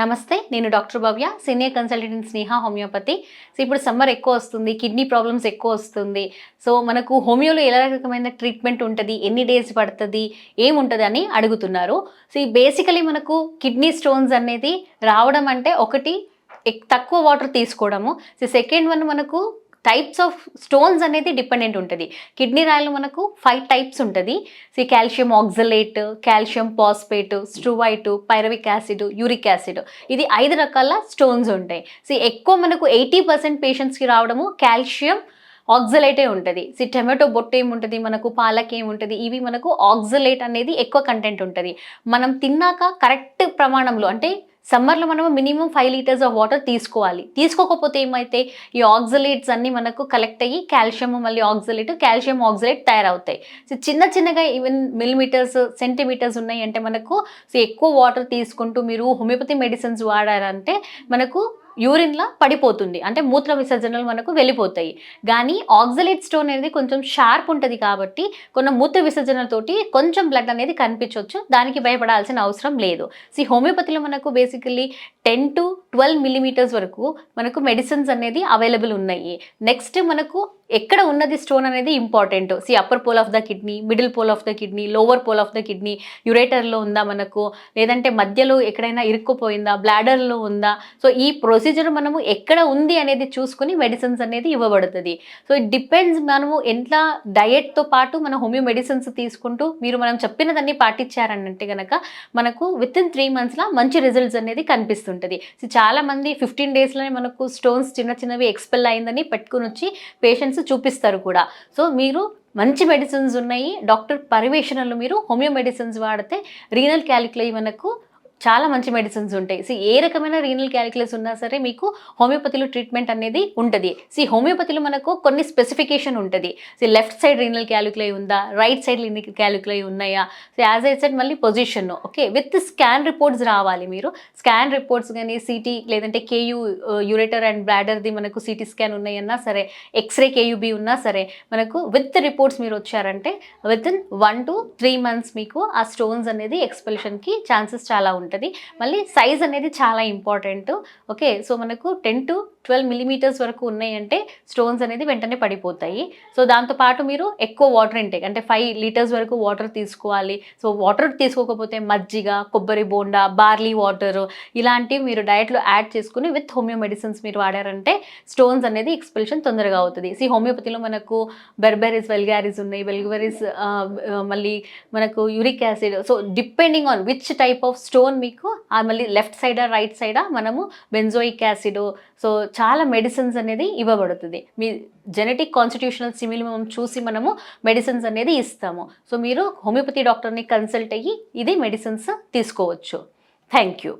నమస్తే నేను doctor Bhavya senior consultant Sneha homeopathy. So ఇప్పుడు సమ్మర్ ఎక్కువ వస్తుంది కిడ్నీ ప్రాబ్లమ్స్ ఎక్కువ వస్తుంది. సో మనకు హోమియోలో ఎలా రకమైన ట్రీట్మెంట్ ఉంటుంది ఎన్ని డేస్ పడుతుంది ఏముంటుంది అని అడుగుతున్నారు. సో ఈ బేసికలీ మనకు కిడ్నీ స్టోన్స్ అనేది రావడం అంటే ఒకటి ఎక్- తక్కువ వాటర్ తీసుకోవడము. సో సెకండ్ వన్ మనకు టైప్స్ ఆఫ్ స్టోన్స్ అనేది డిపెండెంట్ ఉంటుంది. కిడ్నీ రాయలు మనకు ఫైవ్ టైప్స్ ఉంటుంది. See calcium oxalate calcium phosphate struvite pyruvic acid uric acid ఇది ఐదు రకాల స్టోన్స్ ఉంటాయి. సి ఎక్కువ మనకు ఎయిటీ పర్సెంట్ పేషెంట్స్కి రావడము కాల్షియం ఆక్సలేటే ఉంటుంది. సి టమాటో బొట్టు ఏముంటుంది మనకు? పాలక్ ఏముంటుంది? ఇవి మనకు ఆక్సలేట్ అనేది ఎక్కువ కంటెంట్ ఉంటుంది. మనం తిన్నాక కరెక్ట్ ప్రమాణంలో అంటే సమ్మర్లో మనం minimum five litres of water తీసుకోవాలి. తీసుకోకపోతే ఏమైతే ఈ ఆక్సలేట్స్ అన్నీ మనకు కలెక్ట్ అయ్యి కాల్షియం మళ్ళీ ఆక్సలేట్ కాల్షియం ఆక్సలేట్ తయారవుతాయి. సో చిన్న చిన్నగా ఈవెన్ మిల్లీమీటర్స్ సెంటీమీటర్స్ ఉన్నాయి అంటే మనకు సో ఎక్కువ వాటర్ తీసుకుంటూ మీరు హోమియోపతి మెడిసిన్స్ వాడారంటే మనకు యూరిన్లా పడిపోతుంది. అంటే మూత్ర విసర్జనలు మనకు వెళ్ళిపోతాయి. కానీ ఆక్సలేట్ స్టోన్ అనేది కొంచెం షార్ప్ ఉంటుంది కాబట్టి కొన్ని మూత్ర విసర్జనలతోటి కొంచెం బ్లడ్ అనేది కనిపించవచ్చు దానికి భయపడాల్సిన అవసరం లేదు. సి హోమియోపతిలో మనకు basically ten to twelve millimetres వరకు మనకు మెడిసిన్స్ అనేది అవైలబుల్ ఉన్నాయి. నెక్స్ట్ మనకు ఎక్కడ ఉన్నది స్టోన్ అనేది important see upper pole of the kidney middle pole of the kidney lower pole of the kidney యురేటర్లో ఉందా మనకు? లేదంటే మధ్యలో ఎక్కడైనా ఇరుక్కుపోయిందా? బ్లాడర్లో ఉందా? సో ఈ ప్రొసీజర్ మనము ఎక్కడ ఉంది అనేది చూసుకుని మెడిసిన్స్ అనేది ఇవ్వబడుతుంది. సో ఇట్ డిపెండ్స్ మనము ఎట్లా డయట్తో పాటు మన హోమియో మెడిసిన్స్ తీసుకుంటూ మీరు మనం చెప్పినదన్నీ పాటించారనంటే కనుక మనకు విత్ ఇన్ త్రీ మంత్స్లో మంచి రిజల్ట్స్ అనేది కనిపిస్తుంటుంది. సో చాలా మంది ఫిఫ్టీన్ డేస్లోనే మనకు స్టోన్స్ చిన్న చిన్నవి ఎక్స్పెల్ అయిందని పెట్టుకుని వచ్చి పేషెంట్స్ చూపిస్తారు కూడా. సో మీరు మంచి మెడిసిన్స్ ఉన్నాయి. డాక్టర్ పర్యవేక్షణలో మీరు హోమియో మెడిసిన్స్ వాడితే రీనల్ క్యాలిక్యులై మనకు చాలా మంచి మెడిసిన్స్ ఉంటాయి. సి ఏ రకమైన రీనల్ క్యాలిక్యులస్ ఉన్నా సరే మీకు హోమియోపతిలో ట్రీట్మెంట్ అనేది ఉంటుంది. సి హోమియోపతిలో మనకు కొన్ని స్పెసిఫికేషన్ ఉంటుంది. See left side renal calculi ఉందా? రైట్ సైడ్ రీనల్ క్యాలిక్యులై ఉన్నాయా? సో యాజ్ ఐ సెడ్ మళ్ళీ position okay with scan reports రావాలి మీరు. స్కాన్ రిపోర్ట్స్ కానీ సిటీ లేదంటే కేయూ యూరేటర్ అండ్ బ్లాడర్ది మనకు సిటీ స్కాన్ ఉన్నాయన్నా సరే ఎక్స్రే కేయూబీ ఉన్నా సరే మనకు విత్ రిపోర్ట్స్ మీరు వచ్చారంటే within one two three months మీకు ఆ స్టోన్స్ అనేది ఎక్స్పెల్షన్కి ఛాన్సెస్ చాలా ఉంటాయి. ఉంటుంది. మళ్ళీ సైజ్ అనేది చాలా ఇంపార్టెంట్ ఓకే సో మనకు టెన్ టు ట్వెల్వ్ మిల్లీమీటర్స్ వరకు ఉన్నాయంటే స్టోన్స్ అనేది వెంటనే పడిపోతాయి. సో దాంతోపాటు మీరు ఎక్కువ వాటర్ ఇంటేక్ అంటే ఫైవ్ లీటర్స్ వరకు వాటర్ తీసుకోవాలి. సో వాటర్ తీసుకోకపోతే మజ్జిగ కొబ్బరి బోండా బార్లీ వాటర్ ఇలాంటివి మీరు డైట్లో యాడ్ చేసుకుని విత్ హోమియో మెడిసిన్స్ మీరు వాడారంటే స్టోన్స్ అనేది ఎక్స్పెల్షన్ తొందరగా అవుతుంది. సి హోమియోపతిలో మనకు బెర్బెరీస్ వెల్గారీస్ ఉన్నాయి. వెల్గరీస్ మళ్ళీ మనకు uric acid so depending on which type of stone మీకు మళ్ళీ లెఫ్ట్ సైడా రైట్ సైడా మనము బెంజోయిక్ యాసిడ్ సో చాలా మెడిసిన్స్ అనేది ఇవ్వబడుతుంది. మీ జెనెటిక్ కాన్స్టిట్యూషనల్ సిమిలిమం చూసి మనము మెడిసిన్స్ అనేది ఇస్తాము. సో మీరు హోమియోపతి డాక్టర్ని కన్సల్ట్ అయ్యి ఇది మెడిసిన్స్ తీసుకోవచ్చు. Thank you